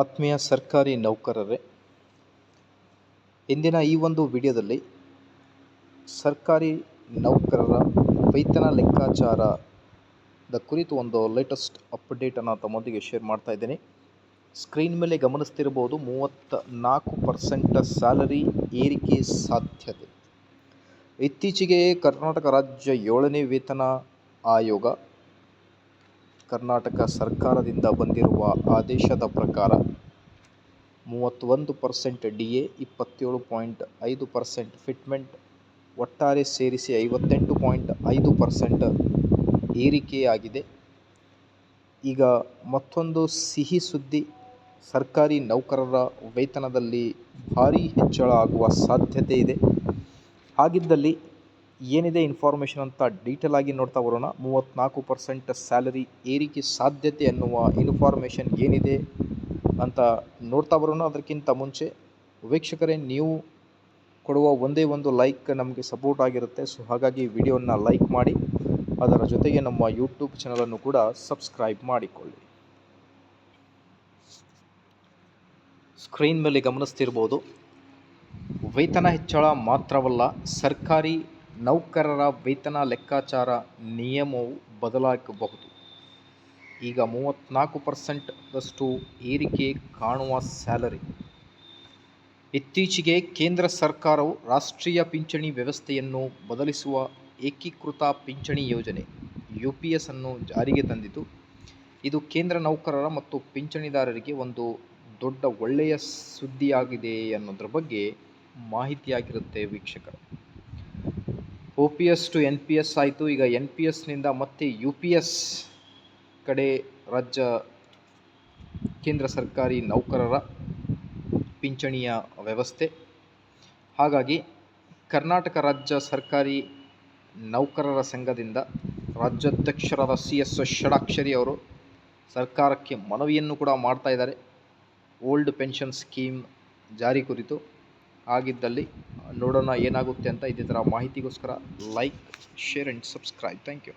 ಆತ್ಮೀಯ ಸರ್ಕಾರಿ ನೌಕರರೇ, ಇಂದಿನ ಈ ಒಂದು ವಿಡಿಯೋದಲ್ಲಿ ಸರ್ಕಾರಿ ನೌಕರರ ವೇತನ ಲೆಕ್ಕಾಚಾರದ ಕುರಿತು ಒಂದು ಲೇಟೆಸ್ಟ್ ಅಪ್ಡೇಟನ್ನು ತಮ್ಮೊಂದಿಗೆ ಶೇರ್ ಮಾಡ್ತಾ ಇದ್ದೀನಿ. ಸ್ಕ್ರೀನ್ ಮೇಲೆ ಗಮನಿಸ್ತಿರ್ಬೋದು ಮೂವತ್ತ ನಾಲ್ಕು ಪರ್ಸೆಂಟ್ ಸ್ಯಾಲರಿ ಏರಿಕೆ ಸಾಧ್ಯತೆ. ಇತ್ತೀಚೆಗೆ ಕರ್ನಾಟಕ ರಾಜ್ಯ ಏಳನೇ ವೇತನ ಆಯೋಗ ಕರ್ನಾಟಕ ಸರ್ಕಾರದಿಂದ ಬಂದಿರುವ ಆದೇಶದ ಪ್ರಕಾರ ಮೂವತ್ತೊಂದು ಪರ್ಸೆಂಟ್ ಡಿ ಎ ಇಪ್ಪತ್ತೇಳು ಪಾಯಿಂಟ್ ಐದು ಪರ್ಸೆಂಟ್ ಫಿಟ್ಮೆಂಟ್, ಒಟ್ಟಾರೆ ಸೇರಿಸಿ ಐವತ್ತೆಂಟು ಪಾಯಿಂಟ್ ಐದು ಪರ್ಸೆಂಟ್ ಏರಿಕೆಯಾಗಿದೆ. ಈಗ ಮತ್ತೊಂದು ಸಿಹಿ ಸುದ್ದಿ, ಸರ್ಕಾರಿ ನೌಕರರ ವೇತನದಲ್ಲಿ ಭಾರೀ ಹೆಚ್ಚಳ ಆಗುವ ಸಾಧ್ಯತೆ ಇದೆ. ಹಾಗಿದ್ದಲ್ಲಿ ಏನಿದೆ ಇನ್ಫಾರ್ಮೇಷನ್ ಅಂತ ಡೀಟೇಲ್ ಆಗಿ ನೋಡ್ತಾ ಬರೋಣ. ಮೂವತ್ತ್ನಾಲ್ಕು ಪರ್ಸೆಂಟ್ ಸ್ಯಾಲರಿ ಏರಿಕೆ ಸಾಧ್ಯತೆ ಅನ್ನುವ ಇನ್ಫಾರ್ಮೇಷನ್ ಏನಿದೆ ಅಂತ ನೋಡ್ತಾ ಬರೋಣ. ಅದಕ್ಕಿಂತ ಮುಂಚೆ ವೀಕ್ಷಕರೇ, ನೀವು ಕೊಡುವ ಒಂದೇ ಒಂದು ಲೈಕ್ ನಮಗೆ ಸಪೋರ್ಟ್ ಆಗಿರುತ್ತೆ. ಸೊ ಹಾಗಾಗಿ ವಿಡಿಯೋನ ಲೈಕ್ ಮಾಡಿ, ಅದರ ಜೊತೆಗೆ ನಮ್ಮ ಯೂಟ್ಯೂಬ್ ಚಾನಲನ್ನು ಕೂಡ ಸಬ್ಸ್ಕ್ರೈಬ್ ಮಾಡಿಕೊಳ್ಳಿ. ಸ್ಕ್ರೀನ್ ಮೇಲೆ ಗಮನಿಸ್ತಿರ್ಬೋದು. ವೇತನ ಹೆಚ್ಚಳ ಮಾತ್ರವಲ್ಲ, ಸರ್ಕಾರಿ ನೌಕರರ ವೇತನ ಲೆಕ್ಕಾಚಾರ ನಿಯಮವು ಬದಲಾಗಬಹುದು. ಈಗ ಮೂವತ್ತ್ನಾಲ್ಕು ಪರ್ಸೆಂಟ್ದಷ್ಟು ಏರಿಕೆ ಕಾಣುವ ಸ್ಯಾಲರಿ. ಇತ್ತೀಚೆಗೆ ಕೇಂದ್ರ ಸರ್ಕಾರವು ರಾಷ್ಟ್ರೀಯ ಪಿಂಚಣಿ ವ್ಯವಸ್ಥೆಯನ್ನು ಬದಲಿಸುವ ಏಕೀಕೃತ ಪಿಂಚಣಿ ಯೋಜನೆ ಯು ಪಿ ಎಸ್ ಅನ್ನು ಜಾರಿಗೆ ತಂದಿತು ಇದು ಕೇಂದ್ರ ನೌಕರರ ಮತ್ತು ಪಿಂಚಣಿದಾರರಿಗೆ ಒಂದು ದೊಡ್ಡ ಒಳ್ಳೆಯ ಸುದ್ದಿಯಾಗಿದೆ ಅನ್ನೋದ್ರ ಬಗ್ಗೆ ಮಾಹಿತಿಯಾಗಿರುತ್ತೆ ವೀಕ್ಷಕರು. O P S to N P S ಆಯಿತು. ಈಗ ಎನ್ ಪಿ ಎಸ್ನಿಂದ ಮತ್ತೆ ಯು ಪಿ ಎಸ್ ಕಡೆ ರಾಜ್ಯ ಕೇಂದ್ರ ಸರ್ಕಾರಿ ನೌಕರರ ಪಿಂಚಣಿಯ ವ್ಯವಸ್ಥೆ. ಹಾಗಾಗಿ ಕರ್ನಾಟಕ ರಾಜ್ಯ ಸರ್ಕಾರಿ ನೌಕರರ ಸಂಘದಿಂದ ರಾಜ್ಯಾಧ್ಯಕ್ಷರಾದ ಸಿ ಎಸ್ ಷಡಾಕ್ಷರಿ ಅವರು ಸರ್ಕಾರಕ್ಕೆ ಮನವಿಯನ್ನು ಕೂಡ ಮಾಡ್ತಾ ಇದ್ದಾರೆ. ಓಲ್ಡ್ ಪೆನ್ಷನ್ ಸ್ಕೀಮ್ ಜಾರಿ ಕುರಿತು ಆಗಿದ್ದಲ್ಲಿ ನೋಡೋಣ ಏನಾಗುತ್ತೆ ಅಂತ ಇದೇ ಥರ ಮಾಹಿತಿಗೋಸ್ಕರ like share and subscribe thank you